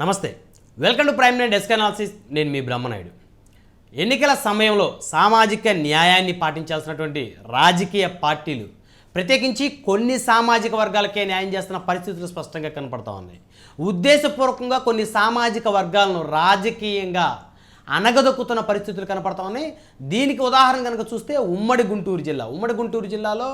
నమస్తే. Welcome to prime nine desk analysis నేను మీ బ్రహ్మనాయుడు. ఎన్నికల సమయంలో సామాజిక న్యాయాన్ని పాటించాల్సినటువంటి రాజకీయ పార్టీలు ప్రత్యేకించి కొన్ని సామాజిక వర్గాలకే న్యాయం చేస్తున్న పరిస్థితులు స్పష్టంగా కనపడతా ఉన్నాయి. ఉద్దేశపూర్వకంగా కొన్ని సామాజిక వర్గాలను రాజకీయంగా అనగదొక్కుతున్న పరిస్థితులు కనపడతా ఉన్నాయి. దీనికి ఉదాహరణ కనుక చూస్తే ఉమ్మడి గుంటూరు జిల్లా. ఉమ్మడి గుంటూరు జిల్లాలో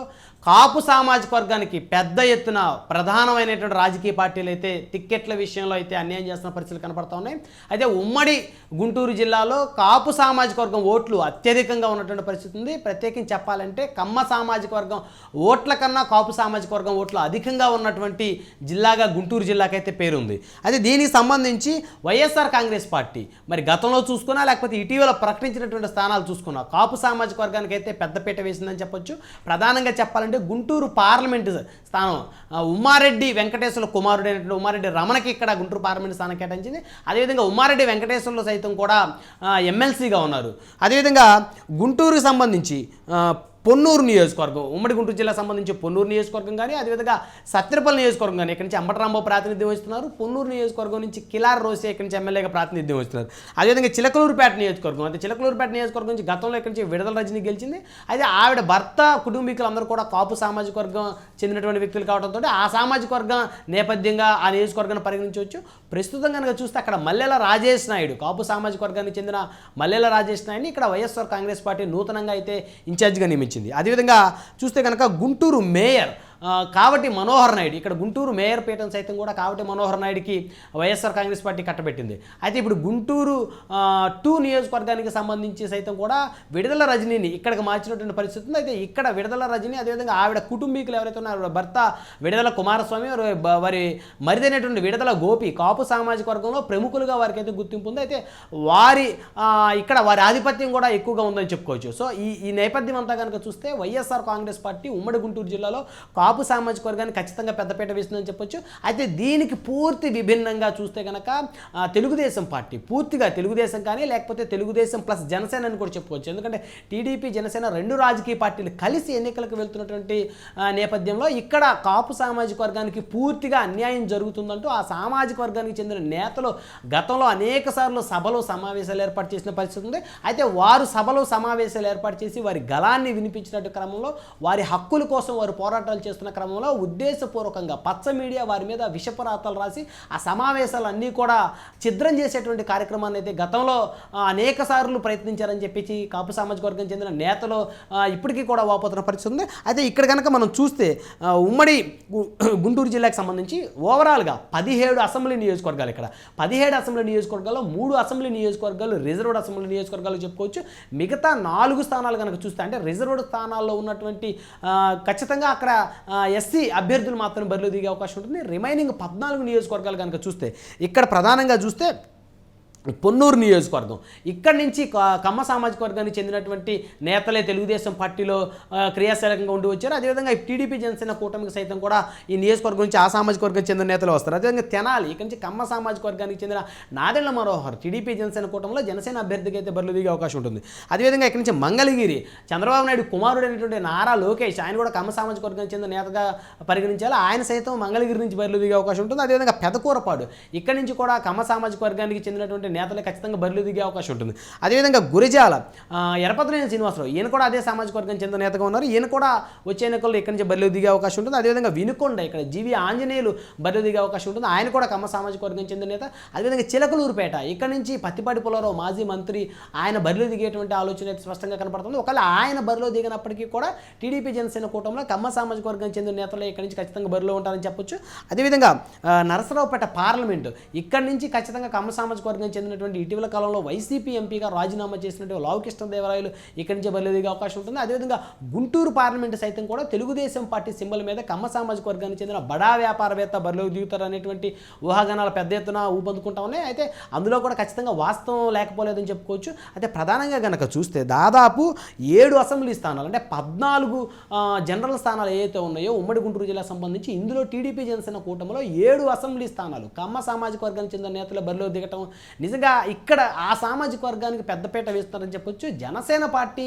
కాపు సామాజిక వర్గానికి పెద్ద ఎత్తున ప్రధానమైనటువంటి రాజకీయ పార్టీలు అయితే టిక్కెట్ల విషయంలో అయితే అన్యాయం చేస్తున్న పరిస్థితులు కనపడతా ఉన్నాయి. అయితే ఉమ్మడి గుంటూరు జిల్లాలో కాపు సామాజిక వర్గం ఓట్లు అత్యధికంగా ఉన్నటువంటి పరిస్థితి ఉంది. ప్రత్యేకించి చెప్పాలంటే కమ్మ సామాజిక వర్గం ఓట్ల కన్నా కాపు సామాజిక వర్గం ఓట్లు అధికంగా ఉన్నటువంటి జిల్లాగా గుంటూరు జిల్లాకైతే పేరుంది. అయితే దీనికి సంబంధించి వైఎస్ఆర్ కాంగ్రెస్ పార్టీ మరి గతంలో చూసుకున్నా లేకపోతే ఇటీవల ప్రకటించినటువంటి స్థానాలు చూసుకున్నా. కాపు సామాజిక వర్గానికి అయితే పెద్దపీట వేసిందని చెప్పొచ్చు. ప్రధానంగా చెప్పాలంటే గుంటూరు పార్లమెంటు స్థానం. ఉమ్మారెడ్డి వెంకటేశ్వర కుమారుడైనటువంటి ఉమ్మారెడ్డి రమణకి ఇక్కడ గుంటూరు పార్లమెంట్ స్థానం కేటాయించింది. అదేవిధంగా ఉమ్మారెడ్డి వెంకటేశ్వర్లు సైతం కూడా ఎమ్మెల్సీగా ఉన్నారు. అదేవిధంగా గుంటూరుకు సంబంధించి పొన్నూరు నియోజకవర్గం ఉమ్మడి గుంటూరు జిల్లా సంబంధించి పొన్నూరు నియోజకవర్గం కానీ అదేవిధంగా సత్యపల్లి నియోజకవర్గం కానీ ఇక్కడి నుంచి అంబటరాంబాబు ప్రాతినిధ్యం వహిస్తున్నారు. పొన్నూరు నియోజకవర్గం నుంచి కిలార్ రోసే ఇక్కడి నుంచి ఎమ్మెల్యేగా ప్రాతినిధ్యం వహిస్తున్నారు. అదేవిధంగా చిలకలూరుపేట నియోజకవర్గం అంటే చిలకలూరుపేట నియోజకవర్గం నుంచి గతంలో ఇక్కడి నుంచి విడుదల రజని గెలిచింది. అయితే ఆవిడ భర్త కుటుంబీకులందరూ కూడా కాపు సామాజిక వర్గం చెందినటువంటి వ్యక్తులు కావడంతో ఆ సామాజిక వర్గం నేపథ్యంగా ఆ నియోజకవర్గాన్ని పరిగణించవచ్చు. ప్రస్తుతం కనుక చూస్తే అక్కడ మల్లెల రాజేష్ నాయుడు కాపు సామాజిక వర్గానికి చెందిన మల్లెల రాజేష్ నాయుడిని ఇక్కడ వైఎస్ఆర్ కాంగ్రెస్ పార్టీ నూతనంగా అయితే ఇన్ఛార్జ్గా నియమించింది. అదేవిధంగా చూస్తే కనుక గుంటూరు మేయర్ కాబట్టి మనోహర్ నాయుడు ఇక్కడ గుంటూరు మేయర్ పీఠం సైతం కూడా కాబట్టి మనోహర్ నాయుడికి వైఎస్ఆర్ కాంగ్రెస్ పార్టీ కట్టబెట్టింది. అయితే ఇప్పుడు గుంటూరు టూ నియోజకవర్గానికి సంబంధించి సైతం కూడా విడుదల రజనీని ఇక్కడికి మార్చినటువంటి పరిస్థితి ఉంది. అయితే ఇక్కడ విడుదల రజని అదేవిధంగా ఆవిడ కుటుంబీకులు ఎవరైతే ఉన్నారో ఆవిడ భర్త విడుదల కుమారస్వామి వారి వారి మరిదైనటువంటి విడుదల గోపి కాపు సామాజిక వర్గంలో ప్రముఖులుగా వారికి అయితే గుర్తింపు ఉంది. అయితే వారి ఇక్కడ వారి ఆధిపత్యం కూడా ఎక్కువగా ఉందని చెప్పుకోవచ్చు. సో ఈ ఈ నేపథ్యం అంతా కనుక చూస్తే వైఎస్ఆర్ కాంగ్రెస్ పార్టీ ఉమ్మడి గుంటూరు జిల్లాలో కాపు సామాజిక వర్గాన్ని ఖచ్చితంగా పెద్దపీట వేస్తుందని చెప్పొచ్చు. అయితే దీనికి పూర్తి విభిన్నంగా చూస్తే కనుక తెలుగుదేశం పార్టీ పూర్తిగా తెలుగుదేశం కానీ లేకపోతే తెలుగుదేశం ప్లస్ జనసేన అని కూడా చెప్పుకోవచ్చు. ఎందుకంటే టీడీపీ జనసేన రెండు రాజకీయ పార్టీలు కలిసి ఎన్నికలకు వెళ్తున్నటువంటి నేపథ్యంలో ఇక్కడ కాపు సామాజిక వర్గానికి పూర్తిగా అన్యాయం జరుగుతుందంటూ ఆ సామాజిక వర్గానికి చెందిన నేతలు గతంలో అనేక సార్లు సభలు సమావేశాలు ఏర్పాటు చేసిన పరిస్థితి ఉంది. అయితే వారు సభలు సమావేశాలు ఏర్పాటు చేసి వారి గలాన్ని వినిపించినట్టు క్రమంలో వారి హక్కుల కోసం వారు పోరాటాలు చేస్తున్న క్రమంలో ఉద్దేశపూర్వకంగా పచ్చ మీడియా వారి మీద విషపరాతలు రాసి ఆ సమావేశాలు అన్నీ కూడా ఛిద్రం చేసేటువంటి కార్యక్రమాన్ని అయితే గతంలో అనేక సార్లు ప్రయత్నించారని చెప్పేసి కాపు సామాజిక వర్గం చెందిన నేతలు ఇప్పటికీ కూడా వాపోతున్న పరిస్థితి ఉంది. అయితే ఇక్కడ కనుక మనం చూస్తే ఉమ్మడి గుంటూరు జిల్లాకు సంబంధించి ఓవరాల్గా పదిహేడు అసెంబ్లీ నియోజకవర్గాలు ఇక్కడ. పదిహేడు అసెంబ్లీ నియోజకవర్గాల్లో మూడు అసెంబ్లీ నియోజకవర్గాలు రిజర్వ్డ్ అసెంబ్లీ నియోజకవర్గాలు చెప్పుకోవచ్చు. మిగతా నాలుగు స్థానాలు కనుక చూస్తే అంటే రిజర్వ్డ్ స్థానాల్లో ఉన్నటువంటి ఖచ్చితంగా అక్కడ ఎస్సీ అభ్యర్థులు మాత్రం బరిలో దిగే అవకాశం ఉంటుంది. రిమైనింగ్ పద్నాలుగు నియోజకవర్గాలు కనుక చూస్తే ఇక్కడ ప్రధానంగా చూస్తే పొన్నూరు నియోజకవర్గం. ఇక్కడి నుంచి కమ్మ సామాజిక వర్గానికి చెందినటువంటి నేతలే తెలుగుదేశం పార్టీలో క్రియాశీలకంగా ఉండి వచ్చారు. అదేవిధంగా టీడీపీ జనసేన కూటమికి సైతం కూడా ఈ నియోజకవర్గం నుంచి ఆ సామాజిక వర్గానికి చెందిన నేతలు వస్తారు. అదేవిధంగా తెనాలి ఇక్కడి నుంచి కమ్మ సామాజిక వర్గానికి చెందిన నాదెళ్ళ మనోహర్ టీడీపీ జనసేన కూటమిలో జనసేన అభ్యర్థికి అయితే బరులు దిగే అవకాశం ఉంటుంది. అదేవిధంగా ఇక్కడి నుంచి మంగళగిరి చంద్రబాబు నాయుడు కుమారుడు అయినటువంటి నారా లోకేష్ ఆయన కూడా కమ్మ సామాజిక వర్గానికి చెందిన నేతగా పరిగణించాలి. ఆయన సైతం మంగళగిరి నుంచి బరులు దిగే అవకాశం ఉంటుంది. అదేవిధంగా పెదకూరపాడు ఇక్కడి నుంచి కూడా కమ్మ సామాజిక వర్గానికి చెందినటువంటి నేతలు ఖచ్చితంగా బరిలు దిగే అవకాశం ఉంటుంది. అదేవిధంగా గురిజాల ఆ, ఎరపతినేని శ్రీనివాసరావు ఈయన కూడా అదే సామాజిక వర్గం చెందిన నేతగా ఉన్నారు. ఈయన కూడా వచ్చే ఎన్నికల్లో ఇక్కడి నుంచి బరిలో దిగే అవకాశం ఉంటుంది. అదేవిధంగా వినుకొండ ఇక్కడ జీవి ఆంజనేయులు బరిలో దిగే అవకాశం ఉంటుంది. ఆయన కూడా కమ్మ సామాజిక వర్గం చెందిన నేత. అదేవిధంగా చిలకలూరుపేట ఇక్కడ నుంచి పత్తిపాటి పులరావు మాజీ మంత్రి ఆయన బరిలో దిగేటువంటి ఆలోచన అయితే స్పష్టంగా కనపడుతుంది. ఒకవేళ ఆయన బరిలో దిగినప్పటికీ కూడా టీడీపీ జనసేన కూటమిలో కమ్మ సామాజిక వర్గం చెందిన నేతలు ఇక్కడి నుంచి ఖచ్చితంగా బరిలో ఉంటారని చెప్పొచ్చు. అదేవిధంగా నరసరావుపేట పార్లమెంటు ఇక్కడ నుంచి ఖచ్చితంగా కమ్మ సామాజిక వర్గం చెందినటువంటి ఇటీవల కాలంలో వైసీపీ ఎంపీగా రాజీనామా చేసినటువంటి లావు కృష్ణదేవరాయలు ఇక్కడి నుంచి బరిలో దిగే అవకాశం ఉంటుంది. అదేవిధంగా గుంటూరు పార్లమెంటు సైతం కూడా తెలుగుదేశం పార్టీ సింబల్ మీద కమ్మ సామాజిక వర్గానికి చెందిన బడా వ్యాపారవేత్త బరిలో దిగుతారు అనేటువంటి ఊహాగానాలు పెద్ద ఎత్తున ఊపందుకుంటా ఉన్నాయి. అయితే అందులో కూడా ఖచ్చితంగా వాస్తవం లేకపోలేదని చెప్పుకోవచ్చు. అయితే ప్రధానంగా కనుక చూస్తే దాదాపు ఏడు అసెంబ్లీ స్థానాలు అంటే పద్నాలుగు జనరల్ స్థానాలు ఏవైతే ఉన్నాయో ఉమ్మడి గుంటూరు జిల్లా సంబంధించి ఇందులో టీడీపీ జనసేన కూటమిలో ఏడు అసెంబ్లీ స్థానాలు కమ్మ సామాజిక వర్గానికి చెందిన నేతలు బరిలో దిగటం నిజంగా నిజంగా ఇక్కడ ఆ సామాజిక వర్గానికి పెద్దపీట వేస్తున్నారని చెప్పొచ్చు. జనసేన పార్టీ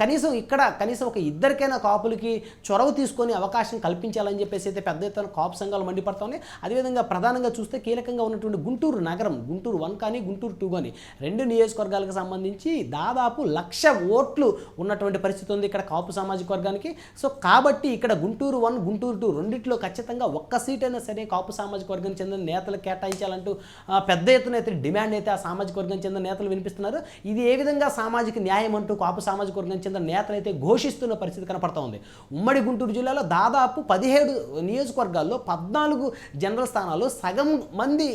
కనీసం ఇక్కడ కనీసం ఒక ఇద్దరికైనా కాపులకి చొరవ తీసుకొని అవకాశం కల్పించాలని చెప్పేసి అయితే పెద్ద ఎత్తున కాపు సంఘాలు మండిపడుతున్నాయి అదేవిధంగా ప్రధానంగా చూస్తే కీలకంగా ఉన్నటువంటి గుంటూరు నగరం గుంటూరు వన్ కానీ గుంటూరు టూ కానీ రెండు నియోజకవర్గాలకు సంబంధించి దాదాపు లక్ష ఓట్లు ఉన్నటువంటి పరిస్థితి ఉంది ఇక్కడ కాపు సామాజిక వర్గానికి. సో కాబట్టి ఇక్కడ గుంటూరు వన్ గుంటూరు టూ రెండిట్లో ఖచ్చితంగా ఒక్క సీట్ అయినా సరే కాపు సామాజిక వర్గానికి చెందిన నేతలు కేటాయించాలంటూ పెద్ద ఎత్తున అయితే డిమాండ్ అయితే ఆ సామాజిక వర్గానికి చెందిన నేతలు వినిపిస్తున్నారు ఇది ఏ విధంగా సామాజిక న్యాయం అంటూ కాపు సామాజిక వర్గం చెందిన నేతలు అయితే ఘోషిస్తున్న పరిస్థితి కనపడతా ఉంది. ఉమ్మడి గుంటూరు జిల్లాలో దాదాపు పదిహేడు నియోజకవర్గాల్లో పద్నాలుగు జనరల్ స్థానాలు సగం మంది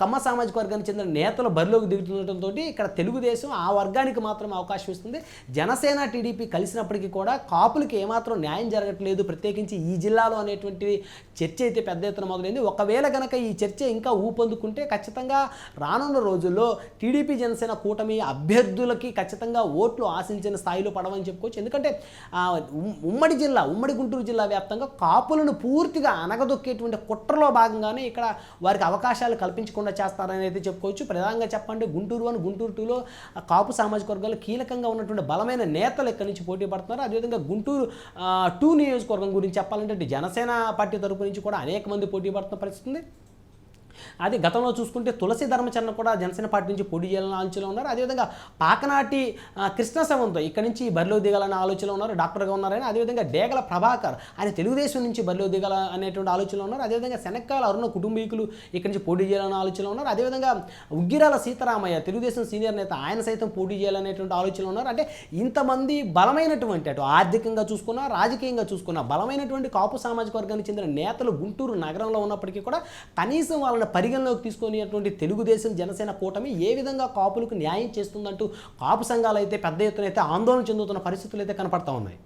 కమ్మ సామాజిక వర్గానికి చెందిన నేతలు బరిలోకి దిగుతుండటంతో ఇక్కడ తెలుగుదేశం ఆ వర్గానికి మాత్రం అవకాశం ఇస్తుంది. జనసేన టీడీపీ కలిసినప్పటికీ కూడా కాపులకి ఏమాత్రం న్యాయం జరగట్లేదు. ప్రత్యేకించి ఈ జిల్లాలో అనేటువంటి చర్చ అయితే పెద్ద ఎత్తున మొదలైంది. ఒకవేళ కనుక ఈ చర్చ ఇంకా ఊపందుకుంటే ఖచ్చితంగా రానున్న రోజుల్లో టీడీపీ జనసేన కూటమి అభ్యర్థులకి ఖచ్చితంగా ఓట్లు ఆశించిన స్థాయిలో పడవని చెప్పుకోవచ్చు. ఎందుకంటే ఉమ్- ఉమ్మడి జిల్లా ఉమ్మడి గుంటూరు జిల్లా వ్యాప్తంగా కాపులను పూర్తిగా అనగదొక్కేటువంటి కుట్రలో భాగంగానే ఇక్కడ వారికి అవకాశాలు కల్పించకుండా చేస్తారని అయితే చెప్పుకోవచ్చు. ప్రధానంగా చెప్పండి గుంటూరు వన్ గుంటూరు టూలో కాపు సామాజిక వర్గాలు కీలకంగా ఉన్నటువంటి బలమైన నేతలు ఇక్కడి నుంచి పోటీ పడుతున్నారు? అదేవిధంగా గుంటూరు టూ నియోజకవర్గం గురించి చెప్పాలంటే జనసేన పార్టీ తరపు నుంచి కూడా అనేక మంది పోటీ పడుతున్న పరిస్థితి ఉంది. అది గతంలో చూసుకుంటే తులసి ధర్మచరణ కూడా జనసేన పార్టీ నుంచి పోటీ చేయాలని ఆలోచనలో ఉన్నారు. అదేవిధంగా పాకనాటి కృష్ణశవంతో ఇక్కడ నుంచి బరిలో దిగాలనే ఆలోచనలో ఉన్నారు. డాక్టర్గా ఉన్నారని అదేవిధంగా డేగల ప్రభాకర్ ఆయన తెలుగుదేశం నుంచి బరిలో దిగాల అనేటువంటి ఆలోచనలో ఉన్నారు. అదేవిధంగా శనక్కాల అరుణ కుటుంబీకులు ఇక్కడి నుంచి పోటీ చేయాలనే ఆలోచనలో ఉన్నారు. అదేవిధంగా ఉగ్గిరాల సీతారామయ్య తెలుగుదేశం సీనియర్ నేత ఆయన సైతం పోటీ చేయాలనేటువంటి ఆలోచనలో ఉన్నారు. అంటే ఇంతమంది బలమైనటువంటి అటు ఆర్థికంగా చూసుకున్నా రాజకీయంగా చూసుకున్నా బలమైనటువంటి కాపు సామాజిక వర్గానికి చెందిన నేతలు గుంటూరు నగరంలో ఉన్నప్పటికీ కూడా కనీసం వాళ్ళని పరిగణలోకి తీసుకునేటువంటి తెలుగుదేశం జనసేన కూటమి ఏ విధంగా కాపులకు న్యాయం చేస్తుందంటూ కాపు సంఘాలు అయితే పెద్ద ఎత్తున అయితే ఆందోళన చెందుతున్న పరిస్థితులు అయితే కనపడతా ఉన్నాయి.